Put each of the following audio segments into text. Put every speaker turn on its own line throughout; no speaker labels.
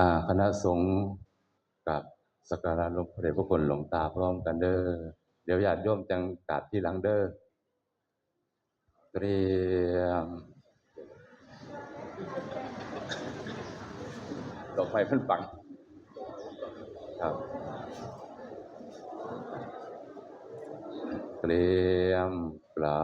อาคณะสงฆ์กับสักการะหลวงพระเดชพระคุณหลวงตาพร้อมกันเด้อเดี๋ยวญาติโยมจังกราบที่หลังเด้อเตรียมดอกไฟเพิ่นปังครับเตรียมกรา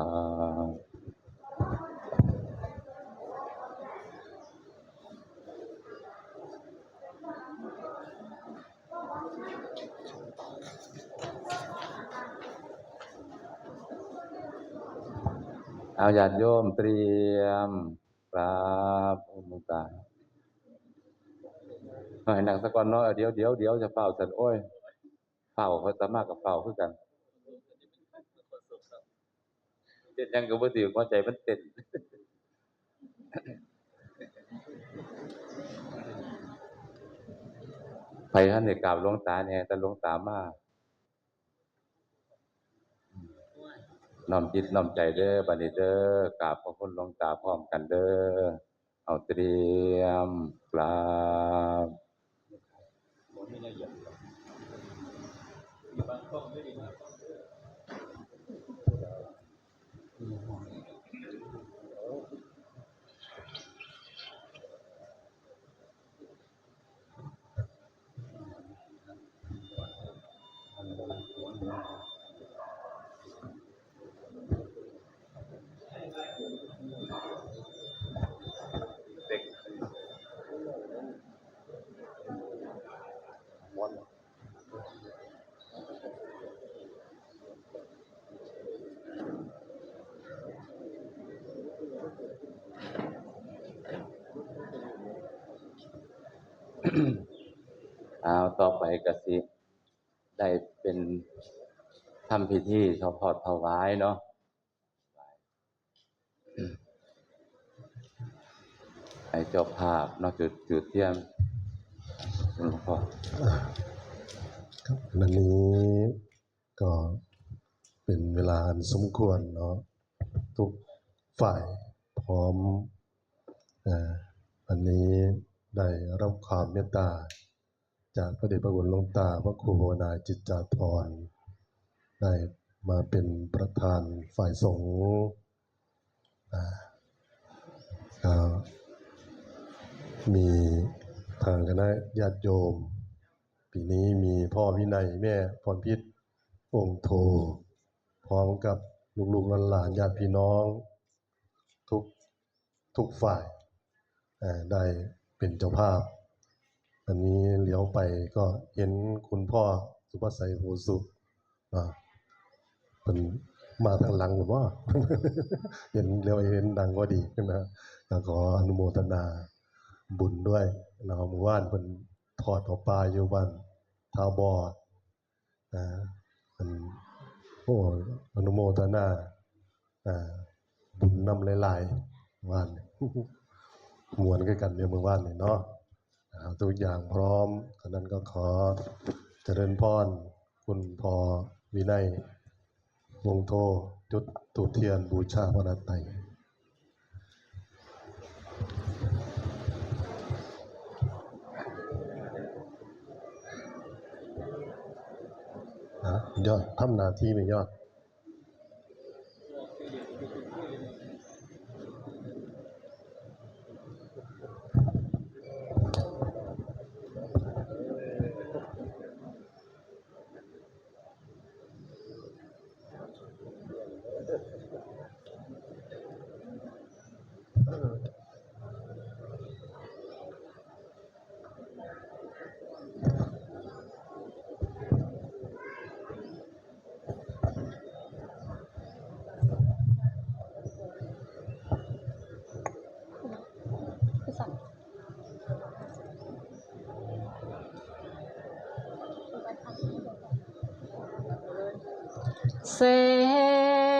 เอาญาติโยมเตรียมกราบองค์หลวงตาให้นั่งสักก่อนเนาะเดี๋ยวเดี๋ยวเดี๋ยวจะเฝ้าสันโอ้ยเฝ้าเขาสามารถกับเฝ้าคือกันเต้นยังก็บ่ถือหัวใจมันเต้นไปท่านได้กราบหลวงตาแน่แต่หลวงตามาก น้อมจิตน้อมใจเด้อบัดนี้เด้อกราบพระคุณหลวงตาพร้อมกันเด้อเอาเตรียมกราบ เอาต่อไปกสิได้เป็นทำพิธีทอพอดถวายเนาะให้เจ้าภาพเนอกจุดจุดเทียมหลวงพ่อ
ครับวันนี้ก็เป็นเวลาสมควรเนาะทุกฝ่ายพร้อมอ่อวันนี้ได้รับความเมตตา จากพระเดชพระคุณหลวงตาพระครูโบนายจิตจาธรได้มาเป็นประธานฝ่ายสงฆ์มีทางคณะญาติโยม ปีนี้มีพ่อวินัยแม่พรพิษองค์โท พร้อมกับลูกๆหลานญาติพี่น้องทุกทุกฝ่ายได้เป็นเจ้าภาพ อันนี้เลี้ยวไปก็เห็นคุณพ่อสุภาชัยโหสุอ่าเป็นมาทางหลังหรือว่า เห็นเลี้ยวเห็นดังก็ดีนะแล้วขออนุโมทนาบุญด้วยเราเมื่อวานเป็นทอดออกปลาอยู่บ้านท้าบออ่าเป็นโอ้อนุโมทนาอ่าบุญนำหลายๆวานมวนกันกันเนี่ยเมื่อวานนี่เนาะ ทุกอย่างพร้อมฉะนั้นก็ขอเจริญพรคุณพอวินัยวงโทจุดตูปเทียนบูชาพระนัตไตยอดทำหนาที่ไม่ยอด
แส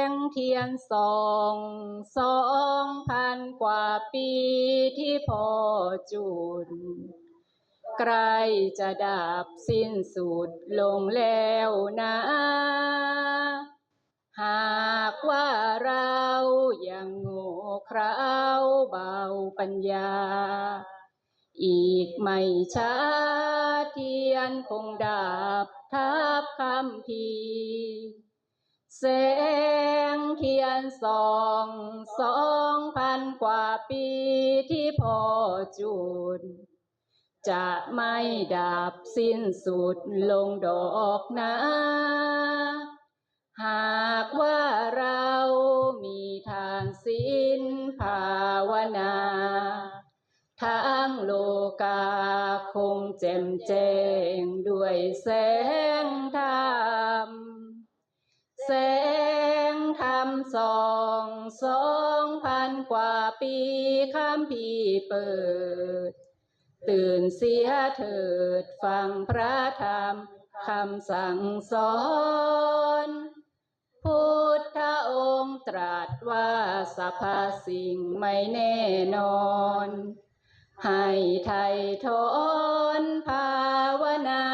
งเทียนส่องสองพันกว่าปีที่พอจุดใกล้จะดับสิ้นสุดลงแล้วนะ หากว่าเรายังโง่เขราวเบาปัญญา อีกไม่ช้าเทียนคงดับทับคำพี แสงเทียนส่องสองพันกว่าปีที่พอจุดจะไม่ดับสิ้นสุดลงดอกนาหากว่าเรามีทานศีลภาวนาทั้งโลกาคงแจ่มแจ้งด้วยแสงธรรม แสงธรรมสองสองพันกว่าปีคำพีร์เปิด ตื่นเสียเถิดฟังพระธรรมคำสั่งสอน พุทธองค์ตรัสว่าสรรพสิ่งไม่แน่นอน ให้ไทยทนภาวนา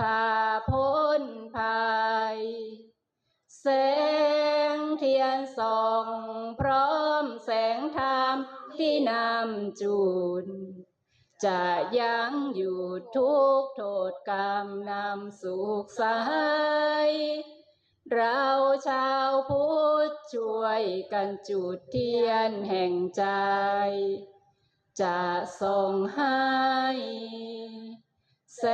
พาพ้น แสงเทียนส่องพร้อมแสงธรรมที่นำจุนจะยังอยู่ทุกโทษกรรมนำสุขสาย เราชาวพุทธช่วยกันจุดเทียนแห่งใจ จะส่งให้ แส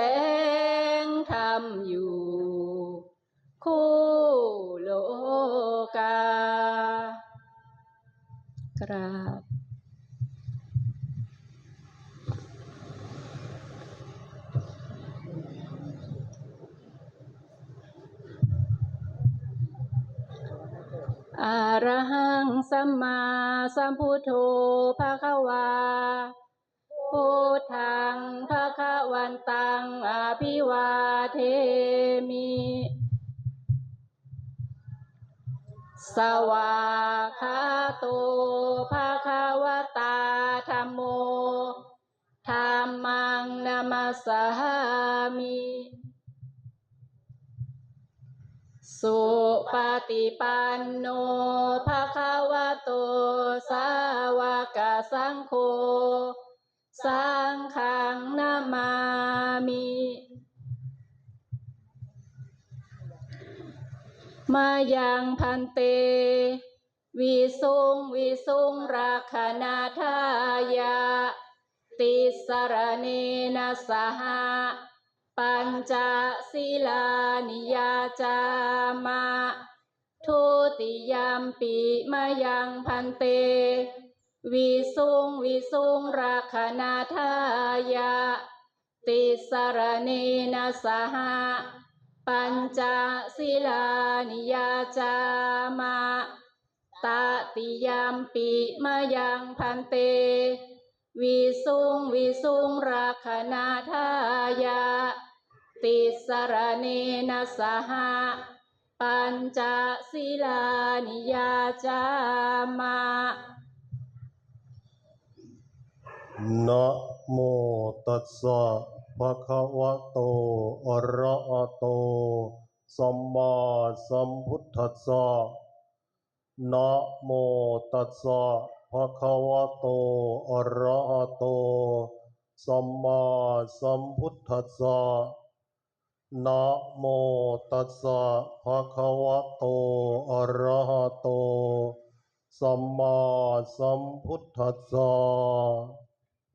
งธรรมอยู่ คู่ กากราบอะระหังสัมมาสัมพุทโธภะคะวาพุทธังภะคะวันตังอภิวาเทมิ สวาคาโตภะคะวตาธัมโมธัมมังนามสสามิสุปฏิปันโนภะคะวะโต สาวกสังโฆ สังฆังนามามิ มายังพันเต วิสุงวิสุงราคณาทายา ติสรเนนะสหะปัญจศีลานิยาจามะทุติยามปีมายังพันเต วิสุงวิสุงราคณาทายา ติสรเนนะสหะ ปัญจศีลานิยาจามะตติยามปีมายังพันเต วิสุงวิสุงราคณาทายา ติสรเนนะสหะปัญจศีลานิยาจามะ
นะโมตัสสะ ภะคะวะโต อะระหะโต สัมมาสัมพุทธัสสะ นะโมตัสสะภะคะวะโต อะระหะโต สัมมาสัมพุทธัสสะ นะโมตัสสะภะคะวะโต อะระหะโต สัมมาสัมพุทธัสสะ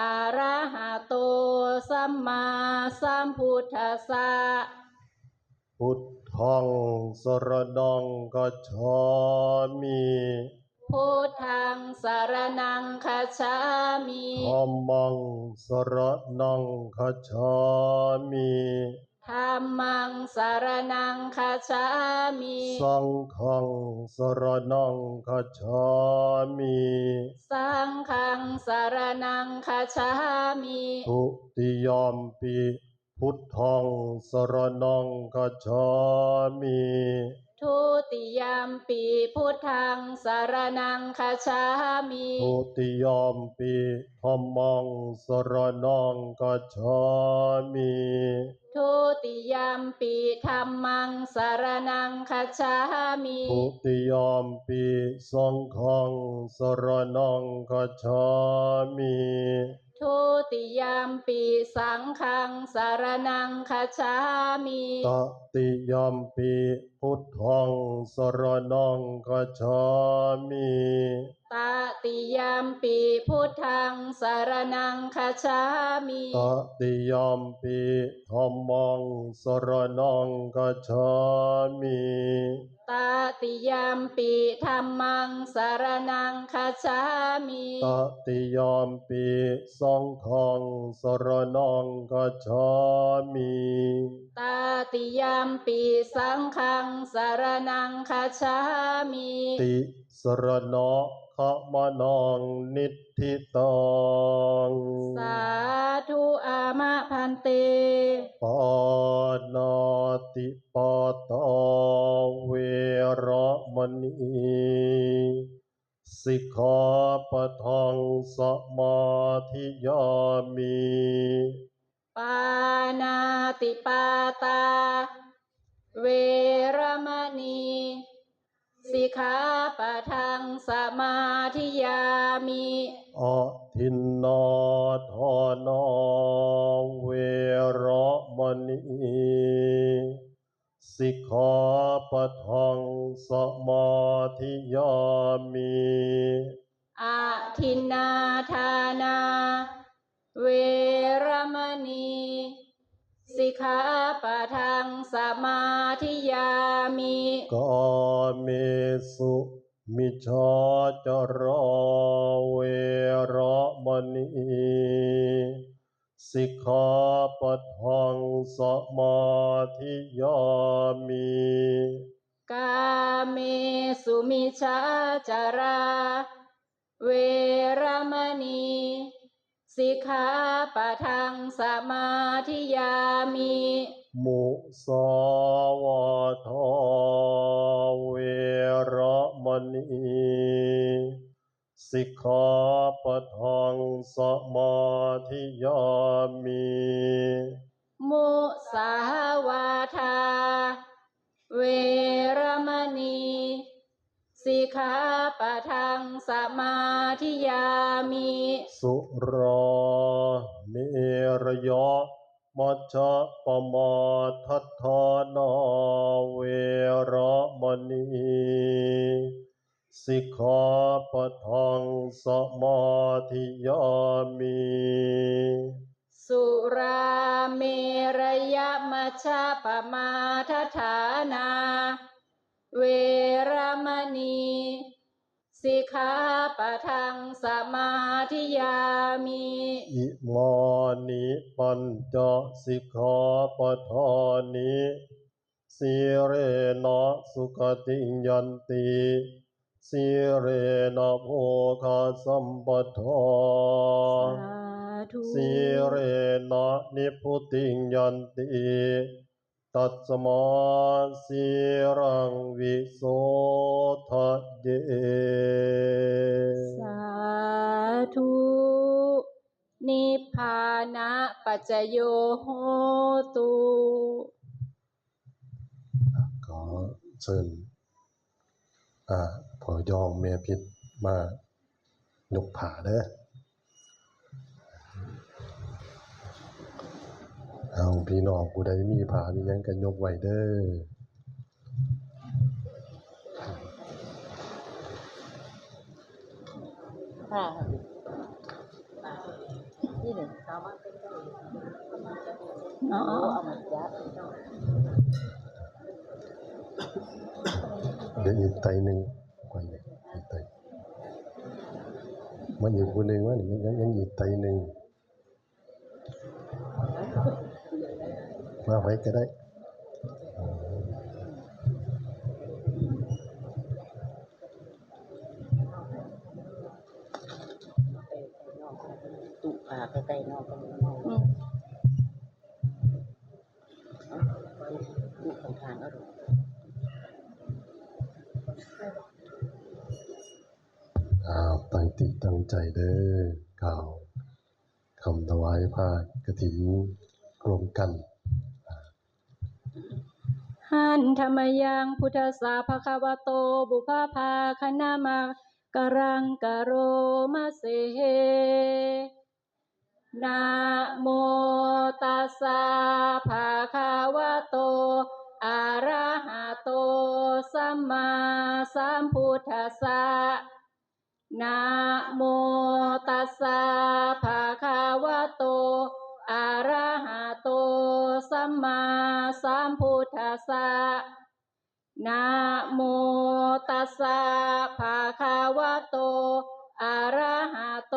อะระหะโตสัมมาสัมพุทธัสสะ
พุทธังสรนังกัจฉามิ
พุทธังสารนังคัจฉามิ
ธัมมังสรนังกัจฉามิ
ธั มมังสารนังคัจฉามิ
สังฆังสรนังกัจฉามิ
สังฆังสารนังคัจฉามิ
ทุติยามปิพุทธังสรณังคัจฉามิ
ทุติยามปีพุทธังสารนังคาชามิ
ทุติยมปิธัมมังสรณังคัจฉามิ
ทุติยามปีธรรมังสารนังคาชามิ
ทุติยมปิสังฆังสรณังคัจฉามิ
ทุติยามปี สังฆังสารนังคาชามิ
ตติยมปีพุทธังสรนังคาชามิ
ตติยามปีพุทธังสารนังคาชามิ
ตติยมปิธัมมังสรณังคัจฉามิ
ตติยามปีธรรมังสารนังคาชามิ
ตติยมปิสังฆังสรณังคัจฉามิ
ตติยามปีสังฆังสารนังคาชามิ
ติสรณะ ขมนังนิทธิตัง
สาธุอามะพันเต
ปานาติปาตาเวระมณีสิกขาปะทังสมาธิยามิ
ปานาติปาตา เวรมณี สิกขาปะทังสมาธิยามิ
อะทินนาทานาเวระมณีสิกขาปะทังสมาธิยามิ
อาทินนาทานา เวรมณี สิกขาปะทังสมาธิยา มิ
กาเมสุมิชาจาราเวระมณีสิกขาปะทังสมาธิยามิ
กาเมสุมิชาจารา เวรมณีสิกขาปะทังสมาธิยามิ
มุสาวาทาเวระมณีสิกขาปะทังสมาธิยามิ
มุสาวาทาเวรมณีสิกขาปะทังสมาธิยามิ
สุราเมรยะ มัชฌะปมาทัฏฐานาเวรมณีสิกขาปทังสมาธิยามิ
สุราเมรยมัชฌะปมาทฐานา เวรมณี สิกขาปะทังสมาธิยามิ
อิมานิปัญจสิกขาปทานิสีเรนะสุขติงยันติสีเรนะโภคาสัมปทา
สาธุ
สีเรนะนิพุติงยันติ ตัสมาสีรังวิโสทะเย
สาธุนิพพานะปัจจโยโหตุ
ขอเชิญอ่าพอยองเมียพิษมายกผาเด้อ เอาพี่น้องผู้ใดมีผามียังกันยกไว้เด้อ
ค่ะนี่หนึ่งเอามา
อ๋อ
เอามาจับ
เดี๋ยวอีกไตหนึ่งไว้เนี่ยอีกไตมันอยู่ผู้หนึ่งว่านี่ยังยังอีกไตหนึ่ง มาไว้ก็ได้
ตุปาใกล้ๆนอกกันนอกตุข
อง
ทางก็รู้
ข่าวตั้งติตั้งใจเด้อข่าวคำถวายผ้ากระถิ่นรวมกัน
หันธรรมยังพุทธสาภะควะโตบุพภาคณามากรังกโรมะเสนะโมตัสสะภะคะวะโต อะระหะโต สัมมาสัมพุทธัสสะนะโมตัสสะภะคะวะโต อะระหะโต สัมมาสัม พุทธัสสะนะโมตัสสะภะคะวะโตอะระหะโต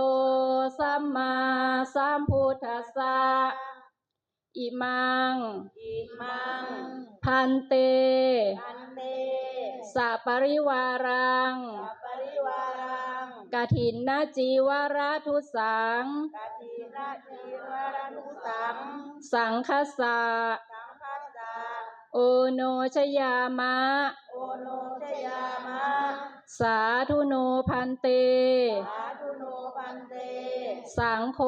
สัมมาสัมพุทธัสสะอิมัง
อิมัง
พันเต
อันเต
สัปริวารัง
สัพปริวารัง
กถินนาจีวราทุสัง
กาทีนาทีวรนุสัง
สังคสะ
สังคัสสะ
โอโนชยามะ
โอโนชยามะ
สาธุโนพันเต
สาธุโนพันเต
สังโฆ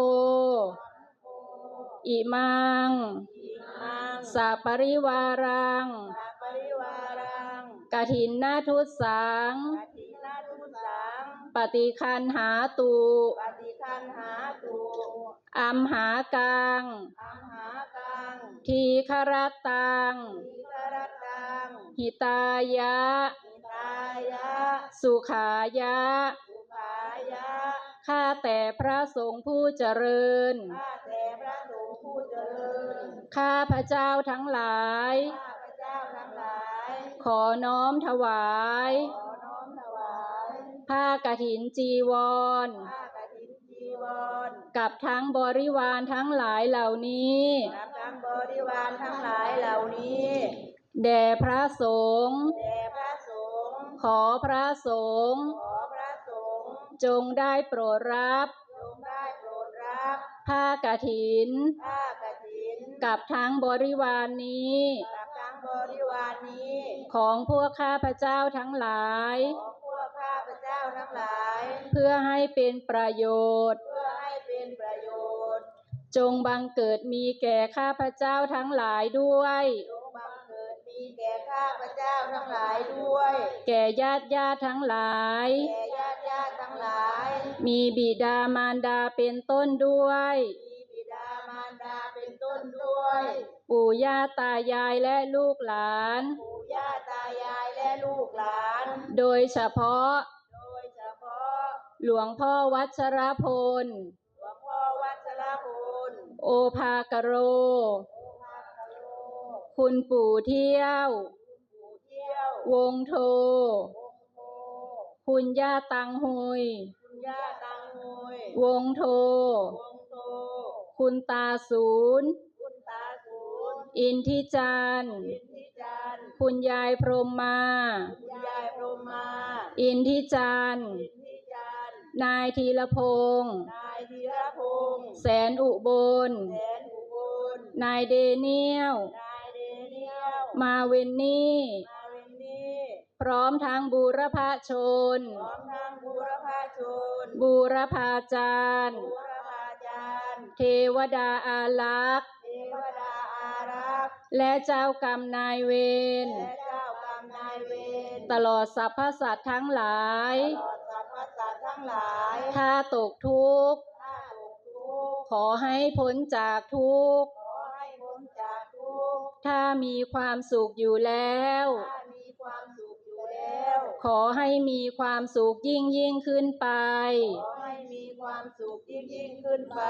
อิมัง
อิมัง
สัปริวารัง
สัพปริวารัง
กถินนาทุสัง
กาทีนาทุสัง
ปฏิคันหาตุ
ปฏิคันหาตุ
อัมหากัง
อัมหากัง
ทีครตัง
ทีครตัง
หิตายะ
นิตายะ
สุขายะ
สุขายะ
ข้าแต่พระสงฆ์ผู้เจริญ
ข้าแต่พระสงฆ์ผู้เจริญ
ข้าพระเจ้าทั้งหลาย
ข้าพระเจ้าทั้งหลาย
ขอน้อมถวาย
ขอน้อมถวาย
ผ้ากฐินจีวร
ผ้ากฐินจีว ร
กับทั้งบริวารทั้งหลายเหล่านี้
กับทั้งบริวารทั้งหลายเหล่านี้
แด่พระสงฆ์
แด่พระสงฆ์
ขอพระสงฆ์
ขอพระสงฆ์
จงได้โปรดรับ
จงได้โปรดรับ
ผ้ากฐิน
ผ้ากฐิน
กับทั้งบริวารนนี้
กับทั้งบริวารนี้
ของพวกข้าพระเจ้าทั้งหลาย
ของพวกข้าพระเจ้าทั้งหลาย
เพื่อให้เป็นประโยชน์
เพื่อให้เป็นประโยชน์
จงบังเกิดมีแก่ข้าพระเจ้าทั้งหลายด้วย
จงบังเกิดมีแก่ข้าพระเจ้าทั้งหลายด้วย
แก่ญาติญาติทั้งหลาย
แก่ญาติญาติทั้งหลาย
มีบิดามารดาเป็นต้นด้วย
มีบิดามารดาเป็นต้นด้วย
ปู่ย่าตายายและลูกหลาน
ปู่ย่าตายายและลูกหลาน
โดยเฉพาะ
โดยเฉพาะ
หลวงพ่อวัชรพล โอภากโร
โอภาคโล
คุณปู่เที่ยว
ปู่เที่ยว
วงโท
วงโพ
คุณย่าตังหุย
คุณย่าตังหวย
วงโท
วงโต
คุณตาศูนย์
คุณตาศูนย์
อินทิจันทร์
อินทิจันทร์
คุณยายพรหมมา
คุณยายพรหมมา
อินทิจันทร์
อินทิจันทร์
นายธีรพงษ์
นายธีรพงษ์
แสนอุบล
แสนอุบล
นายเดเนียล
นายเดเนียล
มาเวนนี่
มาเวนนี่
พร้อมทั้งบูรพชน
พร้อมทั้งบูรพาชน
บูรพาจารย์
บูรพาจารย์
เทวดาอารักษ์
เทวดาอารักษ์
และเจ้ากรรมนายเวร
และเจ้ากรรมนายเวร
ตลอดสรรพสัตว์ทั้งหลาย
ตลอดสรรพสัตว์ทั้งหลาย
ถ้าตกทุกข์
ถ้าตกทุก ข์
ขอให้พ้นจากทุกข์
ขอให้พ้นจากทุกข์
ถ้ามีความสุขอยู่แล้ว
ถ้ามีความสุขอยู่แล้ว
ขอให้มีความสุขยิ่งยิ่งขึ้นไป
ขอให้มีความสุขยิ่งยิ่งขึ้นไป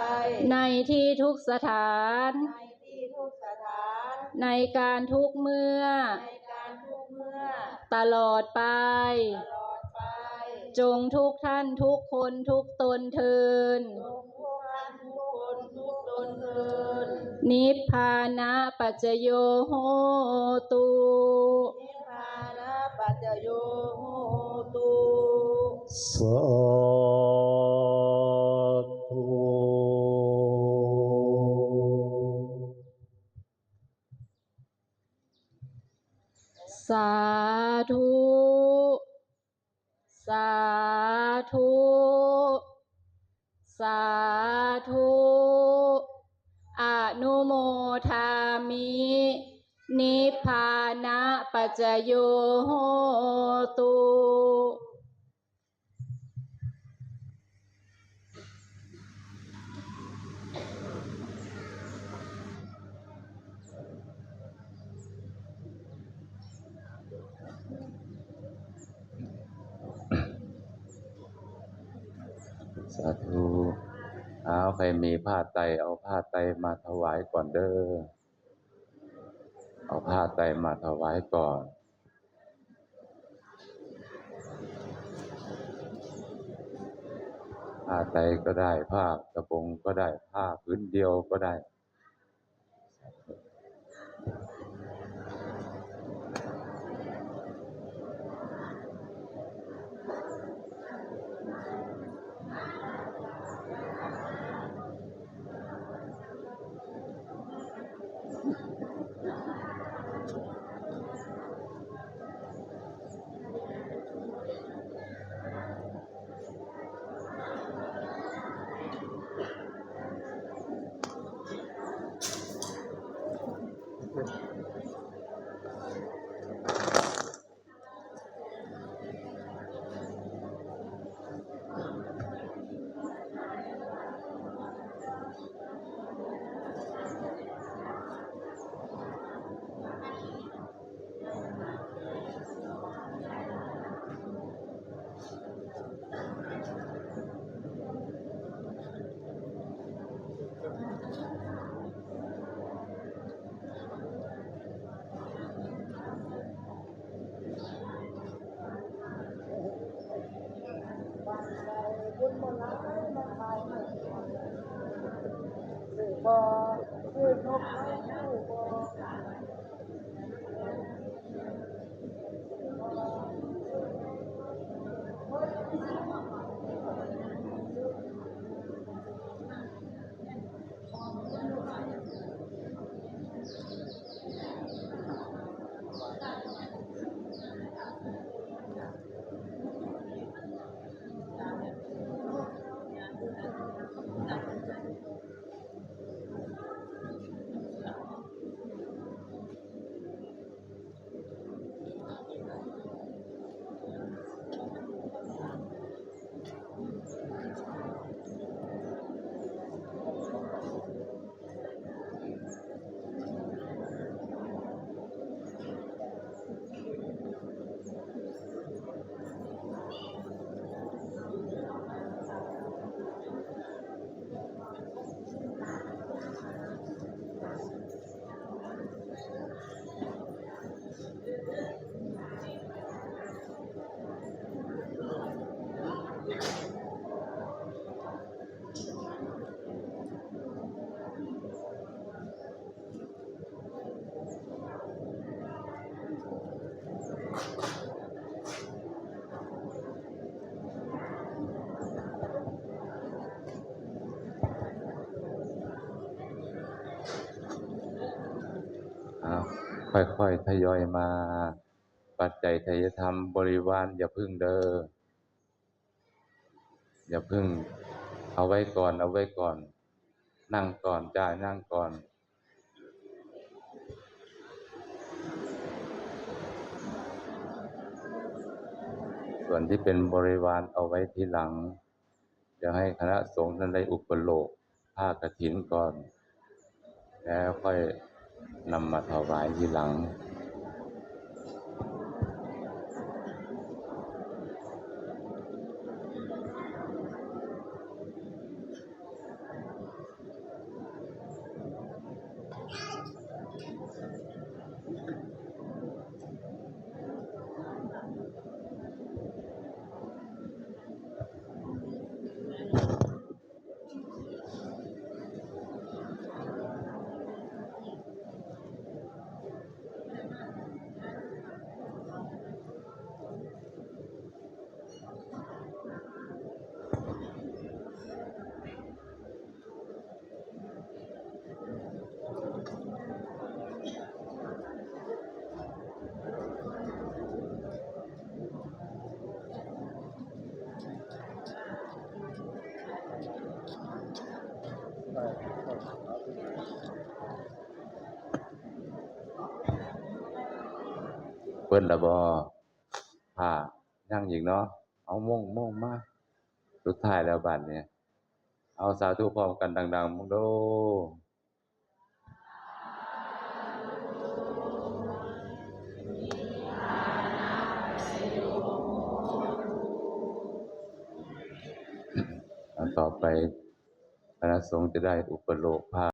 ในที่ทุกสถาน
ในที่ทุกสถาน
ในการทุกเมื่อ
ในการทุกเมื่อ
ตลอดไป
ตลอดไป
จงทุกท่านทุกคนทุกตนเทิน
จง นิ
พพานะปัจโยโหตู
นิพพานะปัจโยโหตุ
สาธุ
สาธุสาธุสาธุ นุโมทามิ นิพพานะปัจจโยโหตุ
สาธุ เอาใครมีผ้าไตเอาผ้าไตมาถวายก่อนเด้อ เอาผ้าไตมาถวายก่อนผ้าไตก็ได้ผ้ากระโปรงก็ได้ผ้าพื้นเดียวก็ได้
ค่อ
ยๆทยอยมา ปัจจัยทยธรรมบริวารอย่าพึ่งเด้ออย่าพึ่ง เอาไว้ก่อนเอาไว้ก่อน นั่งก่อนจ่ายนั่งก่อนส่วนที่เป็นบริวารเอาไว้ทีหลัง จะให้คณะสงฆ์ท่านได้อุปโลกผ้ากฐินก่อน แล้วค่อย นำมาถวายทีหลัง เพิ่นละบ่ผ้าย่างอีกเนาะเอาม่งม่งมาสุดท้ายแล้วบัดเนี่ยเอาสาธุพร้อมกันดังๆมึงโดอันต่อไปคณะสงฆ์จะได้อุปโลกภาพ